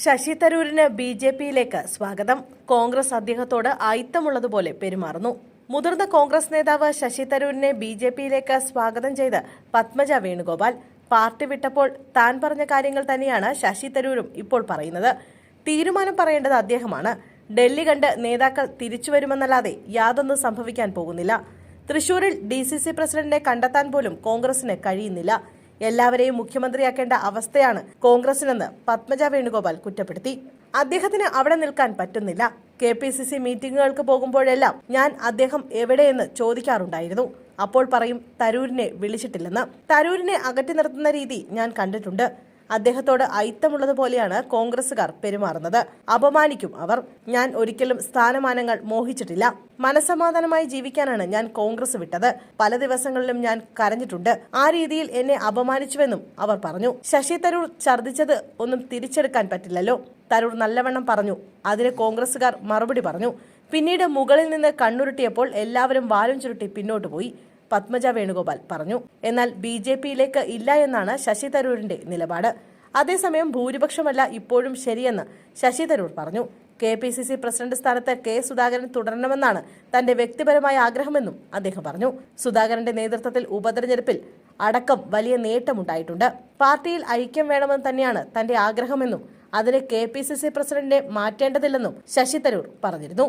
Sasi തരൂരിന് B J പിയിലേക്ക് സ്വാഗതം. കോൺഗ്രസ് അദ്ദേഹത്തോട് ആയിത്തമുള്ളതുപോലെ പെരുമാറുന്നു. മുതിർന്ന കോൺഗ്രസ് നേതാവ് ശശി തരൂരിനെ ബി ജെ പിയിലേക്ക് സ്വാഗതം ചെയ്ത് പത്മജ വേണുഗോപാൽ. പാർട്ടി വിട്ടപ്പോൾ താൻ പറഞ്ഞ കാര്യങ്ങൾ തന്നെയാണ് ശശി തരൂരും ഇപ്പോൾ പറയുന്നത്. തീരുമാനം പറയേണ്ടത് അദ്ദേഹമാണ്. ഡൽഹി കണ്ട് നേതാക്കൾ തിരിച്ചുവരുമെന്നല്ലാതെ യാതൊന്നും സംഭവിക്കാൻ പോകുന്നില്ല. തൃശൂരിൽ ഡി സി സി പ്രസിഡന്റിനെ കണ്ടെത്താൻ പോലും കോൺഗ്രസിന് കഴിയുന്നില്ല. എല്ലാവരെയും മുഖ്യമന്ത്രിയാക്കേണ്ട അവസ്ഥയാണ് കോൺഗ്രസിനെന്ന് പത്മജ വേണുഗോപാൽ കുറ്റപ്പെടുത്തി. അദ്ദേഹത്തിന് അവിടെ നിൽക്കാൻ പറ്റുന്നില്ല. കെ പി സി സി മീറ്റിംഗുകൾക്ക് പോകുമ്പോഴെല്ലാം ഞാൻ അദ്ദേഹം എവിടെയെന്ന് ചോദിക്കാറുണ്ടായിരുന്നു. അപ്പോൾ പറയും തരൂരിനെ വിളിച്ചിട്ടില്ലെന്ന്. തരൂരിനെ അകറ്റി നിർത്തുന്ന രീതി ഞാൻ കണ്ടിട്ടുണ്ട്. അദ്ദേഹത്തോട് ഐത്തമുള്ളതുപോലെയാണ് കോൺഗ്രസുകാർ പെരുമാറുന്നത്. അപമാനിക്കും അവർ. ഞാൻ ഒരിക്കലും സ്ഥാനമാനങ്ങൾ മോഹിച്ചിട്ടില്ല. മനസമാധാനമായി ജീവിക്കാനാണ് ഞാൻ കോൺഗ്രസ് വിട്ടത്. പല ദിവസങ്ങളിലും ഞാൻ കരഞ്ഞിട്ടുണ്ട്. ആ രീതിയിൽ എന്നെ അപമാനിച്ചുവെന്നും അവർ പറഞ്ഞു. ശശി തരൂർ ഛർദിച്ചത് ഒന്നും തിരിച്ചെടുക്കാൻ പറ്റില്ലല്ലോ. തരൂർ നല്ലവണ്ണം പറഞ്ഞു. അതിന് കോൺഗ്രസുകാർ മറുപടി പറഞ്ഞു. പിന്നീട് മുകളിൽ നിന്ന് കണ്ണുരുട്ടിയപ്പോൾ എല്ലാവരും വാലും ചുരുട്ടി പിന്നോട്ട് പോയി. പത്മജ വേണുഗോപാൽ പറഞ്ഞു. എന്നാൽ ബി ജെ പിയിലേക്ക് ഇല്ല എന്നാണ് ശശി തരൂരിന്റെ നിലപാട്. അതേസമയം ഭൂരിപക്ഷമല്ല ഇപ്പോഴും ശരിയെന്ന് ശശി തരൂർ പറഞ്ഞു. K P C C president സ്ഥാനത്ത് കെ സുധാകരൻ തുടരണമെന്നാണ് തന്റെ വ്യക്തിപരമായ ആഗ്രഹമെന്നും അദ്ദേഹം പറഞ്ഞു. സുധാകരന്റെ നേതൃത്വത്തിൽ ഉപതെരഞ്ഞെടുപ്പിൽ അടക്കം വലിയ നേട്ടമുണ്ടായിട്ടുണ്ട്. പാർട്ടിയിൽ ഐക്യം വേണമെന്ന് തന്നെയാണ് തന്റെ ആഗ്രഹമെന്നും അതിന് കെ പി സി സി പ്രസിഡന്റിനെ മാറ്റേണ്ടതില്ലെന്നും ശശി തരൂർ പറഞ്ഞിരുന്നു.